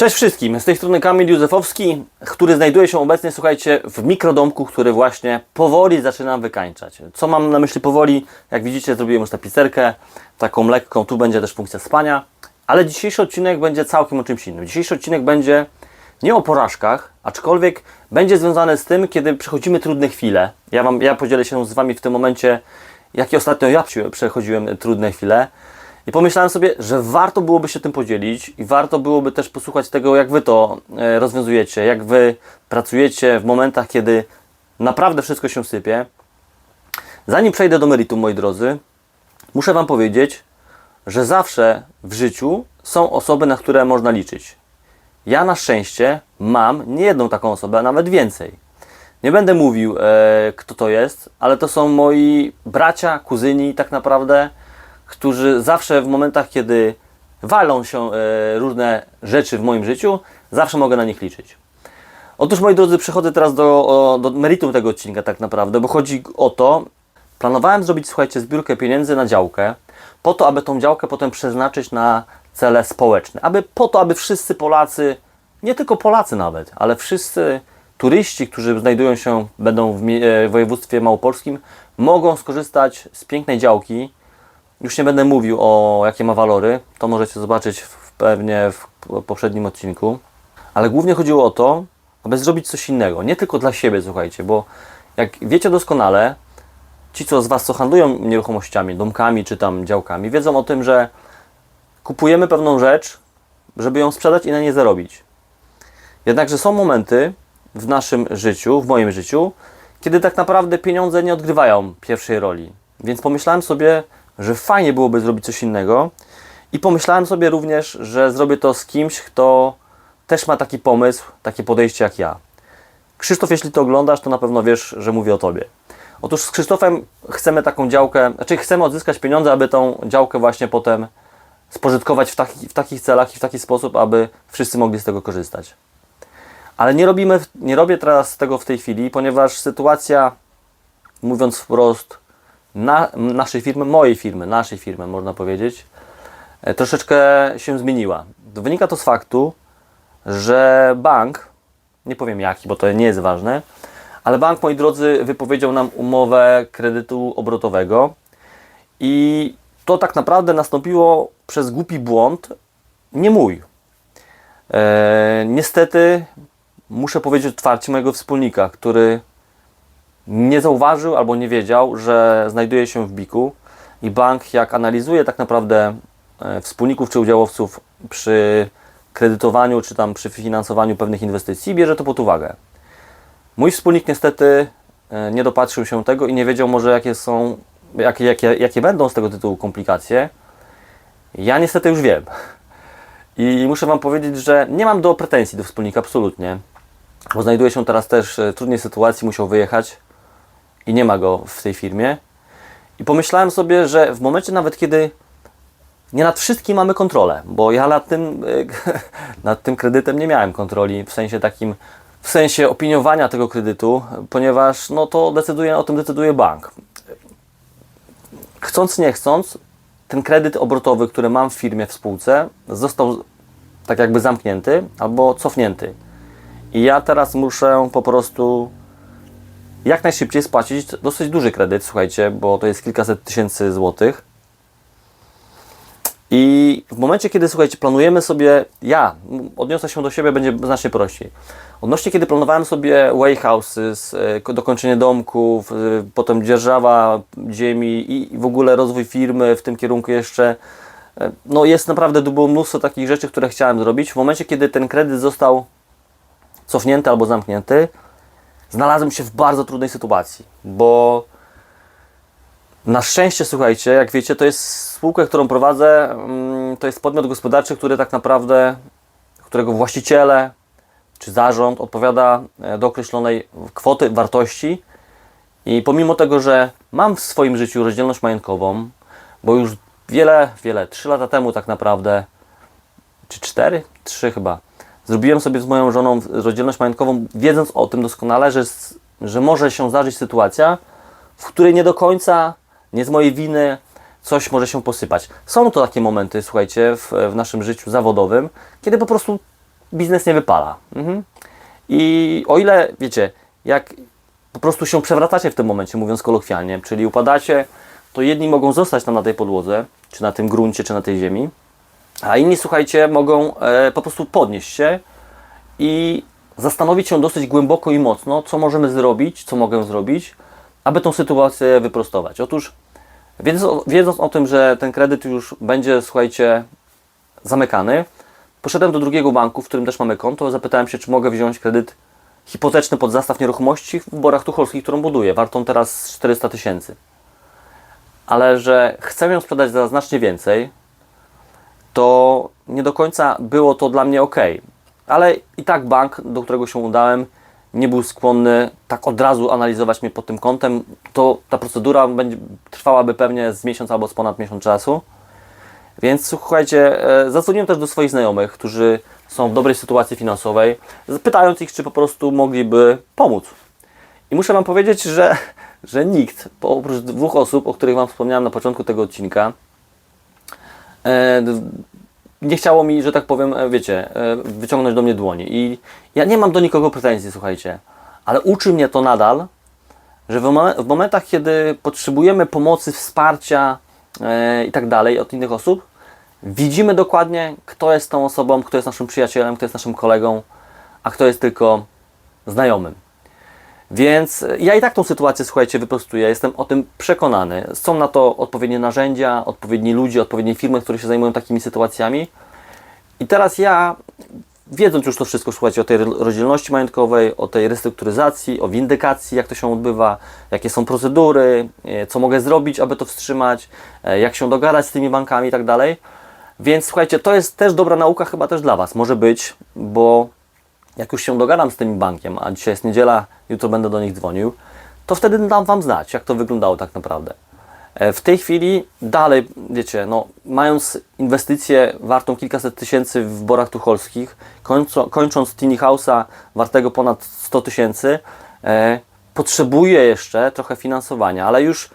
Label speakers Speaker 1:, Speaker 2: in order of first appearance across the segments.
Speaker 1: Cześć wszystkim, z tej strony Kamil Józefowski, który znajduje się obecnie, słuchajcie, w mikrodomku, który właśnie powoli zaczynam wykańczać. Co mam na myśli powoli? Jak widzicie, zrobiłem już tapicerkę, taką lekką, tu będzie też funkcja spania, ale dzisiejszy odcinek będzie całkiem o czymś innym. Dzisiejszy odcinek będzie nie o porażkach, aczkolwiek będzie związany z tym, kiedy przechodzimy trudne chwile. Ja, wam, ja podzielę się z Wami w tym momencie, jakie ostatnio ja przechodziłem trudne chwile. I pomyślałem sobie, że warto byłoby się tym podzielić i warto byłoby też posłuchać tego, jak Wy to e, rozwiązujecie, jak Wy pracujecie w momentach, kiedy naprawdę wszystko się sypie. Zanim przejdę do meritum, moi drodzy, muszę Wam powiedzieć, że zawsze w życiu są osoby, na które można liczyć. Ja na szczęście mam nie jedną taką osobę, a nawet więcej. Nie będę mówił, e, kto to jest, ale to są moi bracia, kuzyni, tak naprawdę, którzy zawsze w momentach, kiedy walą się e, różne rzeczy w moim życiu, zawsze mogę na nich liczyć. Otóż, moi drodzy, przechodzę teraz do, do meritum tego odcinka, tak naprawdę, bo chodzi o to, planowałem zrobić, słuchajcie, zbiórkę pieniędzy na działkę, po to, aby tą działkę potem przeznaczyć na cele społeczne, aby po to, aby wszyscy Polacy, nie tylko Polacy nawet, ale wszyscy turyści, którzy znajdują się, będą w, e, w województwie małopolskim, mogą skorzystać z pięknej działki. Już nie będę mówił o jakie ma walory, to możecie zobaczyć w, pewnie w poprzednim odcinku, ale głównie chodziło o to, aby zrobić coś innego, nie tylko dla siebie, słuchajcie, bo jak wiecie doskonale, ci co z Was, co handlują nieruchomościami, domkami czy tam działkami, wiedzą o tym, że kupujemy pewną rzecz, żeby ją sprzedać i na nie zarobić. Jednakże są momenty w naszym życiu, w moim życiu, kiedy tak naprawdę pieniądze nie odgrywają pierwszej roli. Więc pomyślałem sobie, że fajnie byłoby zrobić coś innego i pomyślałem sobie również, że zrobię to z kimś, kto też ma taki pomysł, takie podejście jak ja. Krzysztof, jeśli to oglądasz, to na pewno wiesz, że mówię o Tobie. Otóż z Krzysztofem chcemy taką działkę, znaczy chcemy odzyskać pieniądze, aby tą działkę właśnie potem spożytkować w, taki, w takich celach i w taki sposób, aby wszyscy mogli z tego korzystać. Ale nie, robimy, nie robię teraz tego w tej chwili, ponieważ sytuacja, mówiąc wprost, na, naszej firmy, mojej firmy, naszej firmy, można powiedzieć, e, troszeczkę się zmieniła. Wynika to z faktu, że bank, nie powiem jaki, bo to nie jest ważne, ale bank, moi drodzy, wypowiedział nam umowę kredytu obrotowego i to tak naprawdę nastąpiło przez głupi błąd, nie mój. E, niestety muszę powiedzieć otwarcie mojego wspólnika, który nie zauważył albo nie wiedział, że znajduje się w biku i bank jak analizuje tak naprawdę e, wspólników czy udziałowców przy kredytowaniu czy tam przy finansowaniu pewnych inwestycji, bierze to pod uwagę. Mój wspólnik niestety e, nie dopatrzył się tego i nie wiedział może jakie są, jakie, jakie, jakie będą z tego tytułu komplikacje. Ja niestety już wiem. I muszę Wam powiedzieć, że nie mam do pretensji do wspólnika absolutnie, bo znajduje się teraz też w trudnej sytuacji, musiał wyjechać i nie ma go w tej firmie. I pomyślałem sobie, że w momencie nawet kiedy nie nad wszystkim mamy kontrolę, bo ja nad tym, nad tym kredytem nie miałem kontroli w sensie takim, w sensie opiniowania tego kredytu, ponieważ no to decyduje, o tym decyduje bank. Chcąc nie chcąc, ten kredyt obrotowy, który mam w firmie, w spółce, został tak jakby zamknięty albo cofnięty. I ja teraz muszę po prostu jak najszybciej spłacić dosyć duży kredyt, słuchajcie, bo to jest kilkaset tysięcy złotych. I w momencie, kiedy słuchajcie, planujemy sobie, ja odniosę się do siebie, będzie znacznie prościej. Odnośnie, kiedy planowałem sobie warehouses, e, dokończenie domków, e, potem dzierżawa ziemi i w ogóle rozwój firmy w tym kierunku jeszcze, e, no jest naprawdę, było mnóstwo takich rzeczy, które chciałem zrobić. W momencie, kiedy ten kredyt został cofnięty albo zamknięty, znalazłem się w bardzo trudnej sytuacji, bo na szczęście, słuchajcie, jak wiecie, to jest spółka, którą prowadzę, mm, to jest podmiot gospodarczy, który tak naprawdę, którego właściciele czy zarząd odpowiada e, do określonej kwoty wartości i pomimo tego, że mam w swoim życiu rozdzielność majątkową, bo już wiele, wiele, trzy lata temu tak naprawdę, czy cztery? Trzy chyba, zrobiłem sobie z moją żoną rozdzielność majątkową, wiedząc o tym doskonale, że, że może się zdarzyć sytuacja, w której nie do końca, nie z mojej winy, coś może się posypać. Są to takie momenty, słuchajcie, w, w naszym życiu zawodowym, kiedy po prostu biznes nie wypala. Mhm. I o ile, wiecie, jak po prostu się przewracacie w tym momencie, mówiąc kolokwialnie, czyli upadacie, to jedni mogą zostać tam na tej podłodze, czy na tym gruncie, czy na tej ziemi, a inni, słuchajcie, mogą e, po prostu podnieść się i zastanowić się dosyć głęboko i mocno, co możemy zrobić, co mogę zrobić, aby tą sytuację wyprostować. Otóż, wiedząc o, wiedząc o tym, że ten kredyt już będzie, słuchajcie, zamykany, poszedłem do drugiego banku, w którym też mamy konto, zapytałem się, czy mogę wziąć kredyt hipoteczny pod zastaw nieruchomości w Borach Tucholskich, którą buduję, wartą teraz 400 tysięcy. Ale że chcę ją sprzedać za znacznie więcej, to nie do końca było to dla mnie ok. Ale i tak bank, do którego się udałem, nie był skłonny tak od razu analizować mnie pod tym kątem. To ta procedura będzie, trwałaby pewnie z miesiąc albo z ponad miesiąc czasu. Więc słuchajcie, e, zadzwoniłem też do swoich znajomych, którzy są w dobrej sytuacji finansowej, pytając ich, czy po prostu mogliby pomóc. I muszę Wam powiedzieć, że, że nikt, oprócz dwóch osób, o których Wam wspomniałem na początku tego odcinka, nie chciało mi, że tak powiem, e, wiecie, e, wyciągnąć do mnie dłoni. I ja nie mam do nikogo pretensji, słuchajcie, ale uczy mnie to nadal, że w, momen- w momentach, kiedy potrzebujemy pomocy, wsparcia e, i tak dalej od innych osób, widzimy dokładnie, kto jest tą osobą, kto jest naszym przyjacielem, kto jest naszym kolegą, a kto jest tylko znajomym. Więc e, ja i tak tą sytuację, słuchajcie, wyprostuję. Jestem o tym przekonany. Są na to odpowiednie narzędzia, odpowiedni ludzie, odpowiednie firmy, które się zajmują takimi sytuacjami. I teraz ja, wiedząc już to wszystko, słuchajcie, o tej ro- rozdzielności majątkowej, o tej restrukturyzacji, o windykacji, jak to się odbywa, jakie są procedury, e, co mogę zrobić, aby to wstrzymać, e, jak się dogadać z tymi bankami i tak dalej. Więc słuchajcie, to jest też dobra nauka chyba też dla Was. Może być, bo jak już się dogadam z tym bankiem, a dzisiaj jest niedziela, jutro będę do nich dzwonił, to wtedy dam Wam znać, jak to wyglądało tak naprawdę. E, W tej chwili dalej, wiecie, no, mając inwestycję wartą kilkaset tysięcy w Borach Tucholskich, końco, kończąc Tiny House'a wartego ponad 100 tysięcy, e, potrzebuję jeszcze trochę finansowania, ale już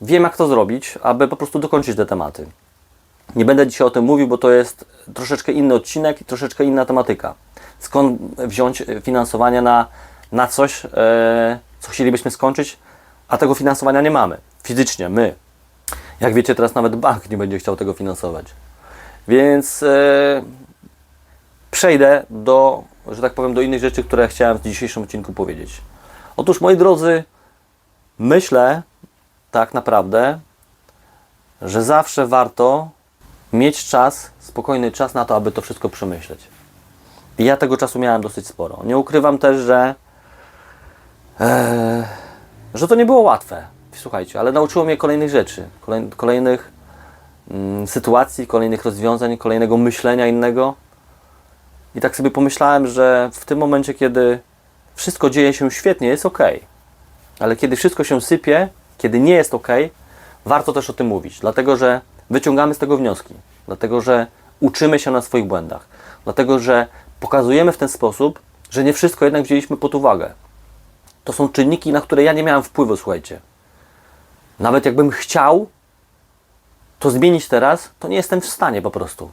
Speaker 1: wiem jak to zrobić, aby po prostu dokończyć te tematy. Nie będę dzisiaj o tym mówił, bo to jest troszeczkę inny odcinek i troszeczkę inna tematyka. Skąd wziąć e, finansowanie na, na coś, e, co chcielibyśmy skończyć, a tego finansowania nie mamy. Fizycznie, my. Jak wiecie, teraz nawet bank nie będzie chciał tego finansować. Więc e, przejdę do, że tak powiem, do innych rzeczy, które chciałem w dzisiejszym odcinku powiedzieć. Otóż, moi drodzy, myślę tak naprawdę, że zawsze warto mieć czas, spokojny czas na to, aby to wszystko przemyśleć. I ja tego czasu miałem dosyć sporo. Nie ukrywam też, że, e, że to nie było łatwe. Słuchajcie, ale nauczyło mnie kolejnych rzeczy, kolej, kolejnych mm, sytuacji, kolejnych rozwiązań, kolejnego myślenia innego. I tak sobie pomyślałem, że w tym momencie, kiedy wszystko dzieje się świetnie, jest ok. Ale kiedy wszystko się sypie, kiedy nie jest ok, warto też o tym mówić, dlatego że wyciągamy z tego wnioski, dlatego że uczymy się na swoich błędach, dlatego że pokazujemy w ten sposób, że nie wszystko jednak wzięliśmy pod uwagę. To są czynniki, na które ja nie miałem wpływu, słuchajcie. Nawet jakbym chciał to zmienić teraz, to nie jestem w stanie po prostu.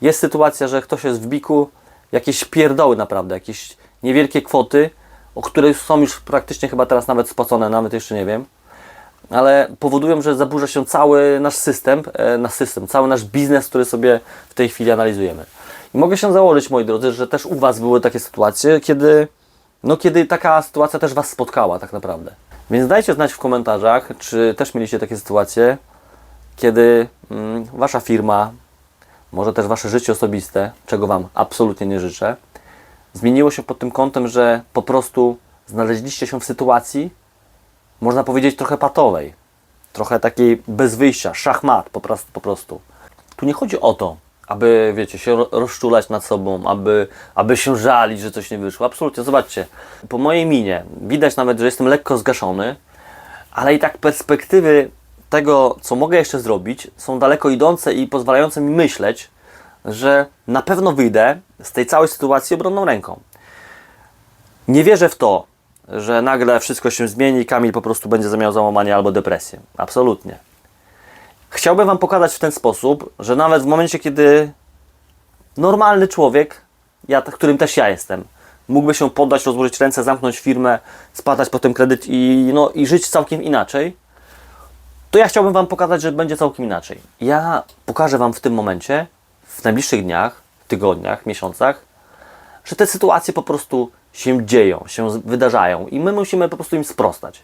Speaker 1: Jest sytuacja, że ktoś jest w biku, jakieś pierdoły naprawdę, jakieś niewielkie kwoty, o które są już praktycznie chyba teraz nawet spłacone, nawet jeszcze nie wiem, ale powodują, że zaburza się cały nasz system, e, nasz system, cały nasz biznes, który sobie w tej chwili analizujemy. I mogę się założyć, moi drodzy, że też u Was były takie sytuacje, kiedy, no, kiedy taka sytuacja też Was spotkała tak naprawdę. Więc dajcie znać w komentarzach, czy też mieliście takie sytuacje, kiedy mm, Wasza firma, może też Wasze życie osobiste, czego Wam absolutnie nie życzę, zmieniło się pod tym kątem, że po prostu znaleźliście się w sytuacji, można powiedzieć, trochę patowej, trochę takiej bez wyjścia, szachmat po prostu. Po prostu. Tu nie chodzi o to, aby, wiecie, się ro- rozczulać nad sobą, aby, aby się żalić, że coś nie wyszło. Absolutnie, zobaczcie, po mojej minie widać nawet, że jestem lekko zgaszony, ale i tak perspektywy tego, co mogę jeszcze zrobić, są daleko idące i pozwalające mi myśleć, że na pewno wyjdę z tej całej sytuacji obronną ręką. Nie wierzę w to, że nagle wszystko się zmieni i Kamil po prostu będzie miał załamanie albo depresję. Absolutnie. Chciałbym Wam pokazać w ten sposób, że nawet w momencie, kiedy normalny człowiek ja, którym też ja jestem, mógłby się poddać, rozłożyć ręce, zamknąć firmę, spłatać potem kredyt i, no, i żyć całkiem inaczej, to ja chciałbym Wam pokazać, że będzie całkiem inaczej. Ja pokażę Wam w tym momencie, w najbliższych dniach, tygodniach, miesiącach, że te sytuacje po prostu się dzieją, się wydarzają i my musimy po prostu im sprostać.